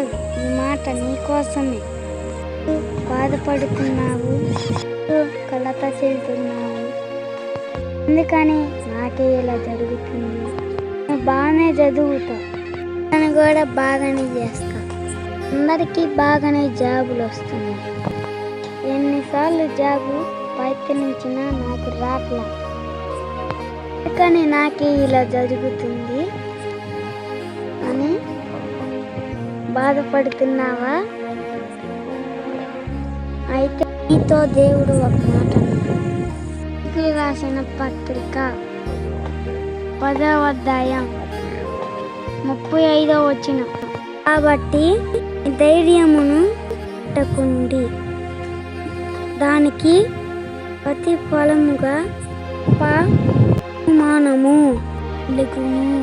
చాలు ఈ మాట నీకోసమే. బాధపడుతున్నావు. కలత చెందుతున్నావు. అందుకని నాకే ఇలా జరుగుతుంది. బాగానే చదువుతావు. తను కూడా బాగానే చేస్తా అందరికీ బాగానే జాబులు వస్తున్నాయి. ఎన్నిసార్లు జాబు ప్రయత్నించినా నాకు రాట్లా. అందుకని నాకే ఇలా జరుగుతుంది. బాధపడుతున్నావా? అయితే నీతో దేవుడు ఒక మాట రాసిన పత్రిక పదవ అధ్యాయం ముప్పై ఐదో వచ్చిన కాబట్టి ధైర్యమును పట్టకుండి దానికి ప్రతిఫలముగా మానము లెగును